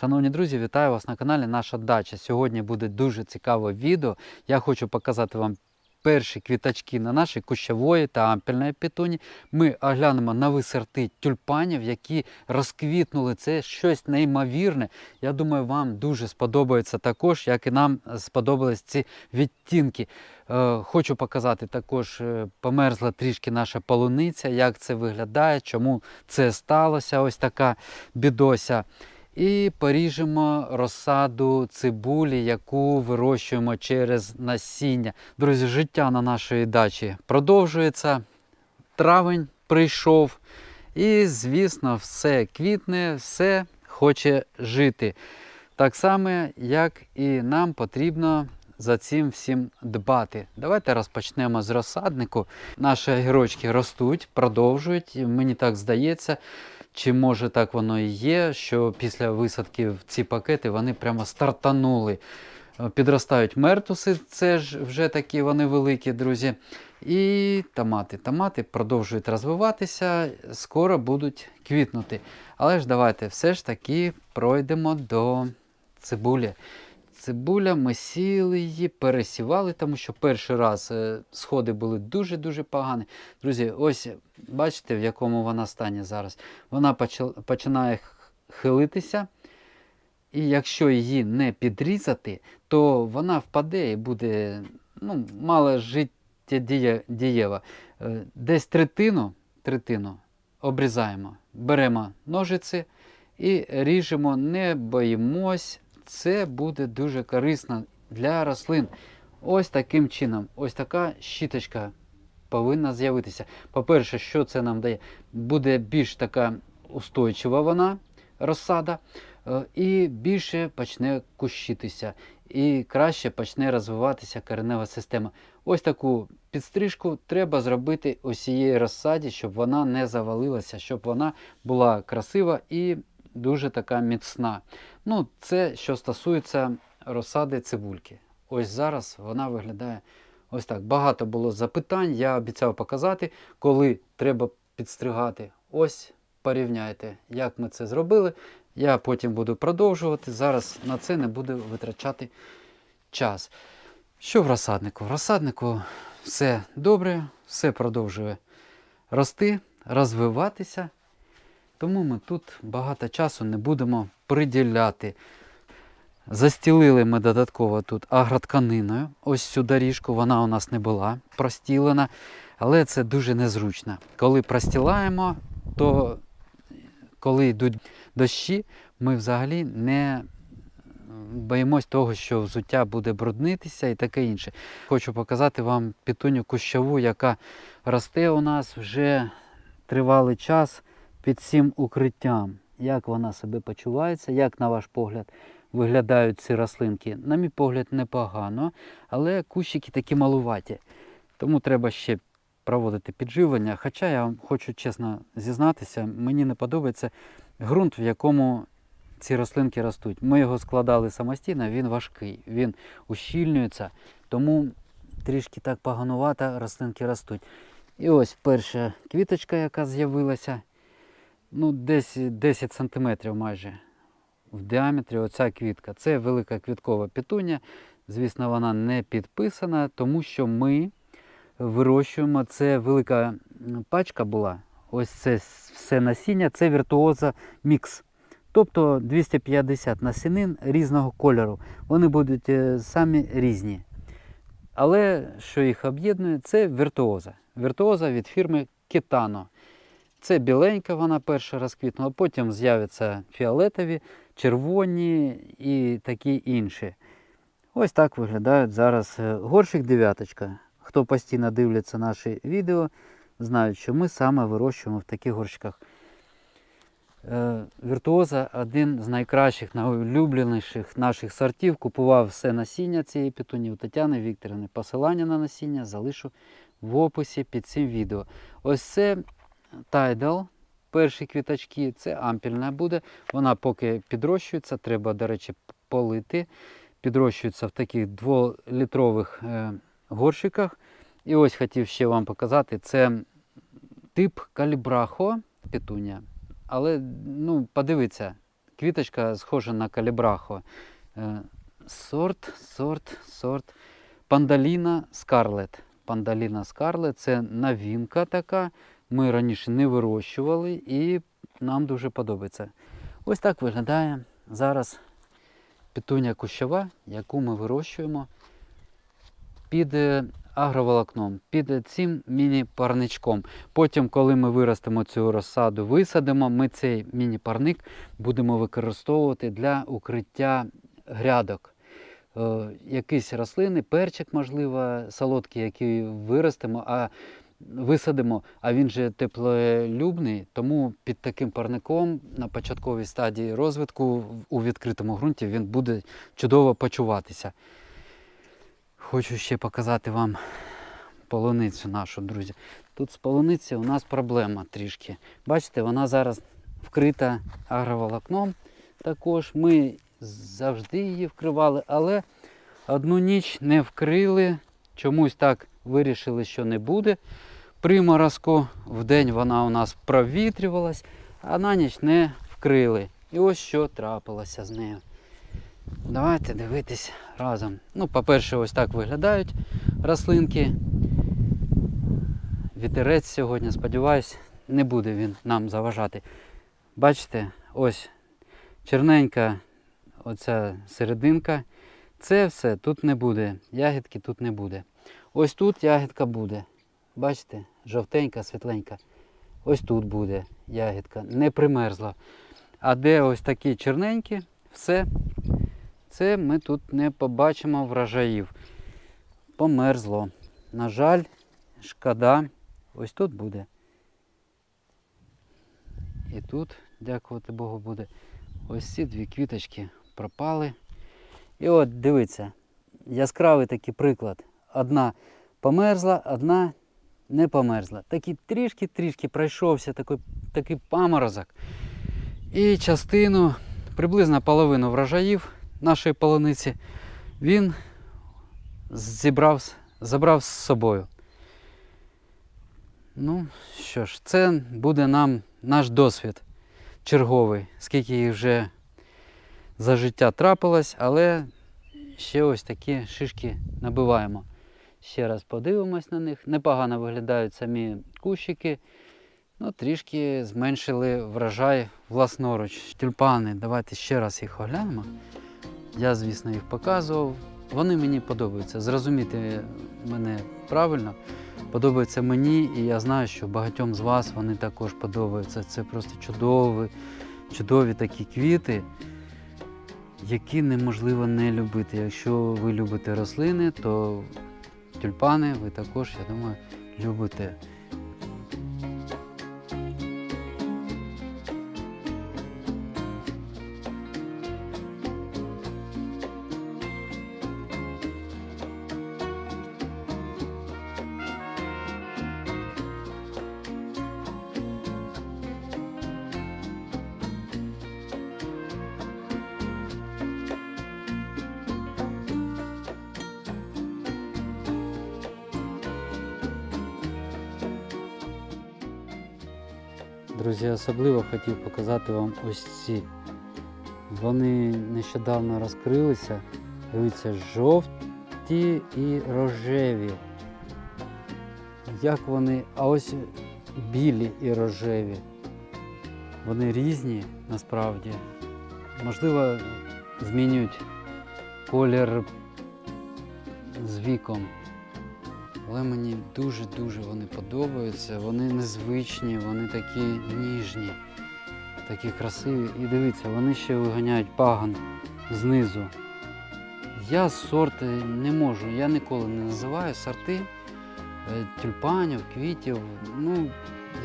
Шановні друзі, вітаю вас на каналі Наша Дача. Сьогодні буде дуже цікаве відео. Я хочу показати вам перші квіточки на нашій кущової та ампельної петуні. Ми оглянемо нові сорти тюльпанів, які розквітнули. Це щось неймовірне. Я думаю, вам дуже сподобається також, як і нам сподобались ці відтінки. Е, Хочу показати також, е, померзла трішки наша полуниця, як це виглядає, чому це сталося. Ось така бідося. І поріжемо розсаду цибулі, яку вирощуємо через насіння. Друзі, життя на нашій дачі продовжується. Травень прийшов. І, звісно, все квітне, все хоче жити. Так само, як і нам потрібно за цим всім дбати. Давайте розпочнемо з розсаднику. Наші огірочки ростуть, продовжують. Мені так здається, чи може так воно і є, що після висадки в ці пакети вони прямо стартанули. Е, Підростають мертуси, це ж вже такі вони великі, друзі. І томати. Томати продовжують розвиватися, скоро будуть квітнути. Але ж давайте все ж таки пройдемо до цибулі. Цибуля, ми сіли її, пересівали, тому що перший раз е, сходи були дуже-дуже погані. Друзі, ось бачите, в якому вона стані зараз. Вона починає хилитися. І якщо її не підрізати, то вона впаде і буде ну, мало життєдієва. Е, Десь третину, третину обрізаємо, беремо ножиці і ріжемо, не боїмось. Це буде дуже корисно для рослин. Ось таким чином, ось така щіточка повинна з'явитися. По-перше, що це нам дає? Буде більш така устойчива вона, розсада, е, і більше почне кущитися, і краще почне розвиватися коренева система. Ось таку підстрижку треба зробити усієї розсаді, щоб вона не завалилася, щоб вона була красива і дуже така міцна. Ну, це що стосується розсади цибульки. Ось зараз вона виглядає ось так. Багато було запитань. Я обіцяв показати, коли треба підстригати. Ось порівняйте, як ми це зробили. Я потім буду продовжувати. Зараз на це не буду витрачати час. Що в розсаднику? В розсаднику все добре, все продовжує рости, розвиватися. Тому ми тут багато часу не будемо приділяти. Застілили ми додатково тут агротканиною. Ось цю доріжку, вона у нас не була простілена, але це дуже незручно. Коли простілаємо, то коли йдуть дощі, ми взагалі не боїмось того, що взуття буде бруднитися і таке інше. Хочу показати вам пітуню кущову, яка росте у нас вже тривалий час під цим укриттям. Як вона себе почувається, як на ваш погляд виглядають ці рослинки? На мій погляд, непогано, але кущики такі малуваті. Тому треба ще проводити підживлення. Хоча я вам хочу чесно зізнатися, мені не подобається ґрунт, в якому ці рослинки ростуть. Ми його складали самостійно, він важкий, він ущільнюється, тому трішки так поганувато рослинки ростуть. І ось перша квіточка, яка з'явилася, ну, десь 10 см майже в діаметрі оця квітка. Це велика квіткова петуня. Звісно, вона не підписана, тому що ми вирощуємо. Це велика пачка була. Ось це все насіння, це віртуоза мікс. Тобто 250 насінин різного кольору. Вони будуть е, самі різні. Але що їх об'єднує, це віртуоза. Віртуоза від фірми Kitano. Це біленька, вона перша розквітнула, потім з'являться фіолетові, червоні і такі інші. Ось так виглядають зараз е, горщик дев'яточка. Хто постійно дивляться наші відео, знають, що ми саме вирощуємо в таких горщиках. Е, Віртуоза один з найкращих, найулюбленіших наших сортів. Купував все насіння цієї петуні у Тетяни Вікторівни. Посилання на насіння залишу в описі під цим відео. Ось це Tidal, перші квіточки, це ампільна буде. Вона поки підрощується, треба, до речі, полити. Підрощується в таких 2-літрових е, горщиках. І ось хотів ще вам показати, це тип калібрахо петунія. Але ну, подивіться, квіточка схожа на калібрахо. Е, Сорт, сорт, сорт. Пандаліна Скарлет. Пандаліна Скарлет це новинка така. Ми раніше не вирощували і нам дуже подобається. Ось так виглядає зараз петуня кущова, яку ми вирощуємо під е, агроволокном, під цим міні-парничком. Потім, коли ми виростемо цю розсаду, висадимо, ми цей міні-парник будемо використовувати для укриття грядок. Е, якісь рослини, перчик, можливо, солодкий, який виростемо, а висадимо, а він же теплолюбний, тому під таким парником на початковій стадії розвитку у відкритому ґрунті він буде чудово почуватися. Хочу ще показати вам полуницю нашу, друзі. Тут з полуниці у нас проблема трішки. Бачите, вона зараз вкрита агроволокном. Також ми завжди її вкривали, але одну ніч не вкрили. Чомусь так вирішили, що не буде. Приморозку в день вона у нас провітрювалась, а на ніч не вкрили. І ось що трапилося з нею. Давайте дивитись разом. Ну, по-перше, ось так виглядають рослинки. Вітерець сьогодні, сподіваюсь, не буде він нам заважати. Бачите, ось черненька оця серединка. Це все тут не буде. Ягідки тут не буде. Ось тут ягідка буде. Бачите, жовтенька, світленька. Ось тут буде ягідка. Не примерзла. А де ось такі черненькі, все. Це ми тут не побачимо врожаїв. Померзло. На жаль, шкода. Ось тут буде. І тут, дякувати Богу, буде. Ось ці дві квіточки пропали. І от дивіться, яскравий такий приклад. Одна померзла, одна не померзла. Такий трішки-трішки пройшовся такий, такий паморозок. І частину, приблизно половину врожаїв нашої полуниці він зібрав, забрав з собою. Ну що ж, це буде нам наш досвід черговий, скільки їх вже за життя трапилось, але ще ось такі шишки набиваємо. Ще раз подивимось на них. Непогано виглядають самі кущики. Ну, трішки зменшили врожай власноруч. Тюльпани, давайте ще раз їх оглянемо. Я, звісно, їх показував. Вони мені подобаються. Зрозуміти мене правильно. Подобається мені, і я знаю, що багатьом з вас вони також подобаються. Це просто чудові, чудові такі квіти, які неможливо не любити. Якщо ви любите рослини, то тюльпани ви також, я думаю, любите. Друзі, особливо хотів показати вам ось ці. Вони нещодавно розкрилися. Дивіться, жовті і рожеві. Як вони, а ось білі і рожеві. Вони різні насправді. Можливо, змінюють колір з віком. Але мені дуже-дуже вони подобаються. Вони незвичні, вони такі ніжні, такі красиві. І дивіться, вони ще виганяють паган знизу. Я сорти не можу, я ніколи не називаю сорти е, тюльпанів, квітів. Ну,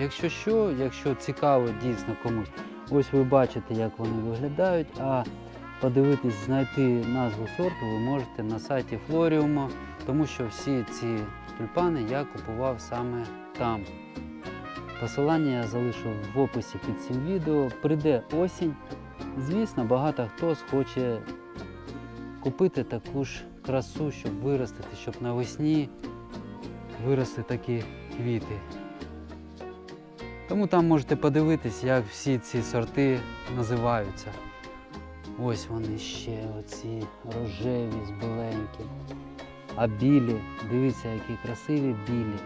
якщо що, якщо цікаво дійсно комусь, ось ви бачите, як вони виглядають, а подивитись, знайти назву сорту ви можете на сайті Флоріума, тому що всі ці тюльпани я купував саме там. Посилання я залишу в описі під цим відео. Прийде осінь. Звісно, багато хто схоче купити таку ж красу, щоб виростити, щоб навесні виросли такі квіти. Тому там можете подивитись, як всі ці сорти називаються. Ось вони ще, оці рожеві з біленьким. А білі, дивіться, які красиві білі.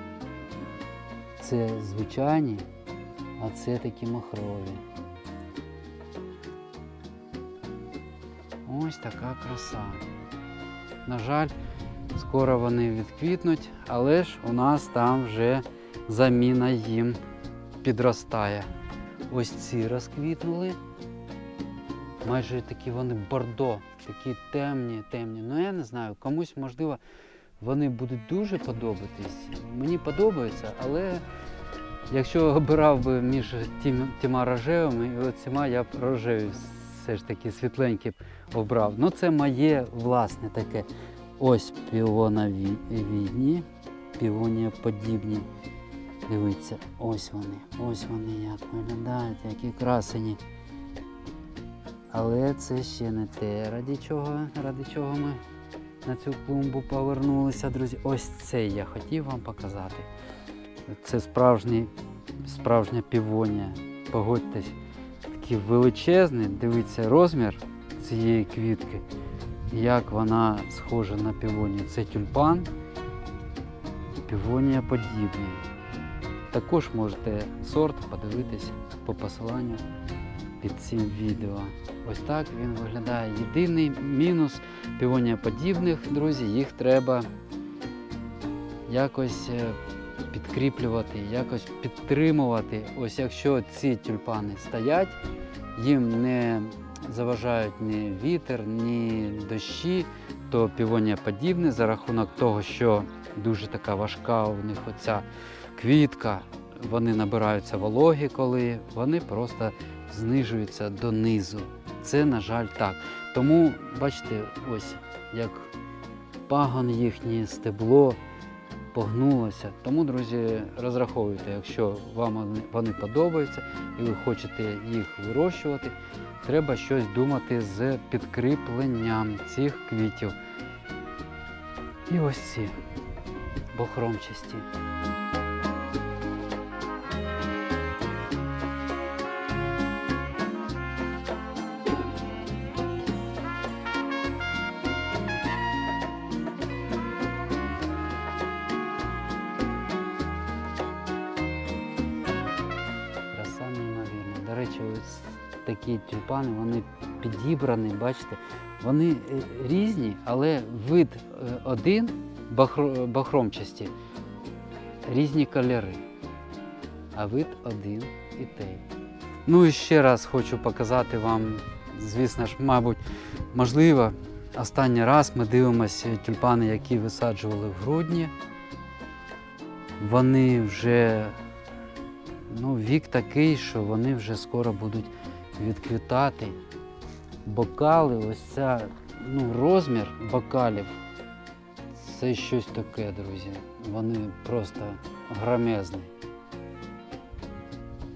Це звичайні, а це такі махрові. Ось така краса. На жаль, скоро вони відквітнуть, але ж у нас там вже заміна їм підростає. Ось ці розквітнули. Майже такі вони бордо, такі темні, темні. Ну я не знаю, комусь можливо вони будуть дуже подобатись. Мені подобаються, але якщо обирав би між тим, тіма рожевими і оціма, я б рожеві все ж таки світленькі обрав. Ну це моє власне таке. Ось піоновідні, піонія подібні. Дивіться, ось вони, ось вони як виглядають, які красені. Але це ще не те, ради чого, ради чого ми на цю клумбу повернулися, друзі. Ось це я хотів вам показати. Це справжній, справжня півонія. Погодьтесь, такий величезний, дивіться розмір цієї квітки, як вона схожа на півонію. Це тюльпан, півонія подібний. Також можете сорт подивитись по посиланню під цим відео. Ось так він виглядає. Єдиний мінус півонія подібних, друзі, їх треба якось е, підкріплювати, якось підтримувати. Ось якщо ці тюльпани стоять, їм не заважають ні вітер, ні дощі, то півонія подібне за рахунок того, що дуже така важка у них оця квітка, вони набираються вологі, коли вони просто знижуються донизу. Це, на жаль, так. Тому, бачите, ось як пагон їхнє стебло погнулося. Тому, друзі, розраховуйте, якщо вам вони подобаються і ви хочете їх вирощувати, треба щось думати з підкріпленням цих квітів. І ось ці бохромчасті. Такі тюльпани, вони підібрані, бачите, вони е, різні, але вид е, один бахромчасті, різні кольори. А вид один і той. Ну і ще раз хочу показати вам, звісно ж, мабуть, можливо, останній раз ми дивимося тюльпани, які висаджували в грудні. Вони вже ну, вік такий, що вони вже скоро будуть відквітати. Бокали, ось ця, ну, розмір бокалів. Це щось таке, друзі. Вони просто громезні.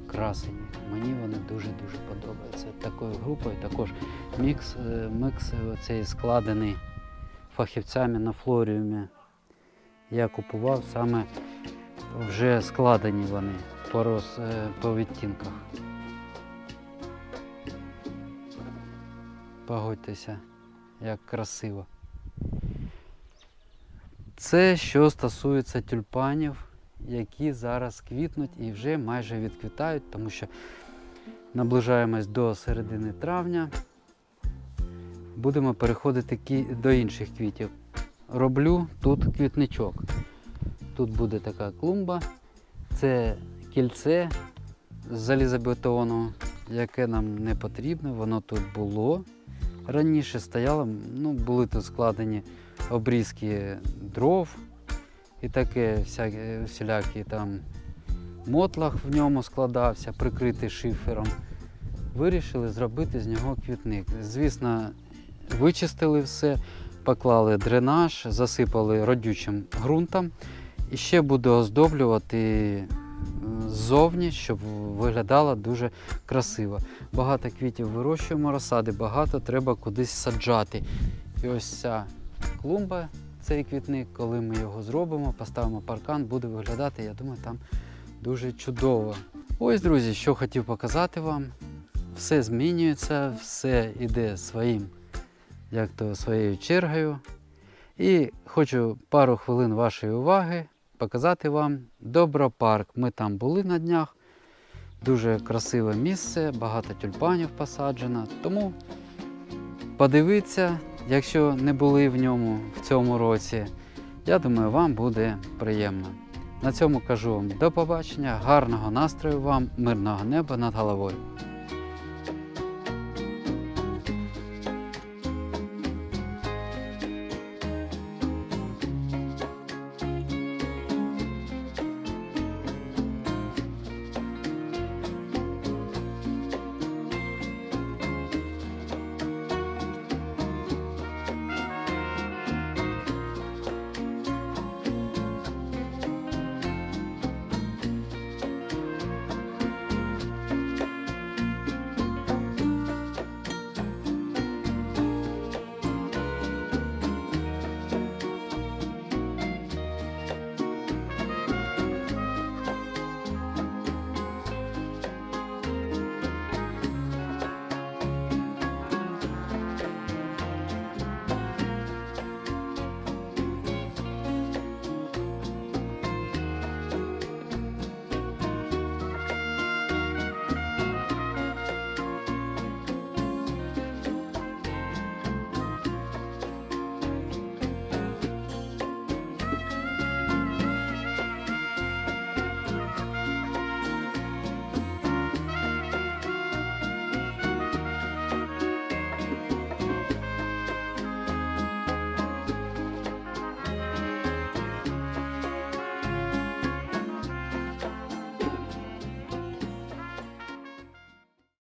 Красені. Мені вони дуже-дуже подобаються. Такою групою також мікс, е, микс оцей складений фахівцями на флоріумі. Я купував саме вже складені вони по, роз, е, по відтінках. Погодьтеся, як красиво. Це що стосується тюльпанів, які зараз квітнуть і вже майже відквітають, тому що наближаємось до середини травня. Будемо переходити до інших квітів. Роблю тут квітничок. Тут буде така клумба. Це кільце з залізобетону, яке нам не потрібно. Воно тут було. Раніше стояло, ну, були тут складені обрізки дров і таке всяке, всілякі там мотлах в ньому складався, прикритий шифером. Вирішили зробити з нього квітник. Звісно, вичистили все, поклали дренаж, засипали родючим ґрунтом. І ще буду оздоблювати ззовні, щоб виглядало дуже красиво. Багато квітів вирощуємо розсади, багато треба кудись саджати. І ось ця клумба, цей квітник, коли ми його зробимо, поставимо паркан, буде виглядати, я думаю, там дуже чудово. Ось, друзі, що хотів показати вам. все змінюється, все йде своїм, як то своєю чергою. І хочу пару хвилин вашої уваги показати вам Добропарк. Ми там були на днях. Дуже красиве місце, багато тюльпанів посаджено. Тому подивіться, якщо не були в ньому в цьому році. Я думаю, вам буде приємно. На цьому кажу вам до побачення, гарного настрою вам, мирного неба над головою.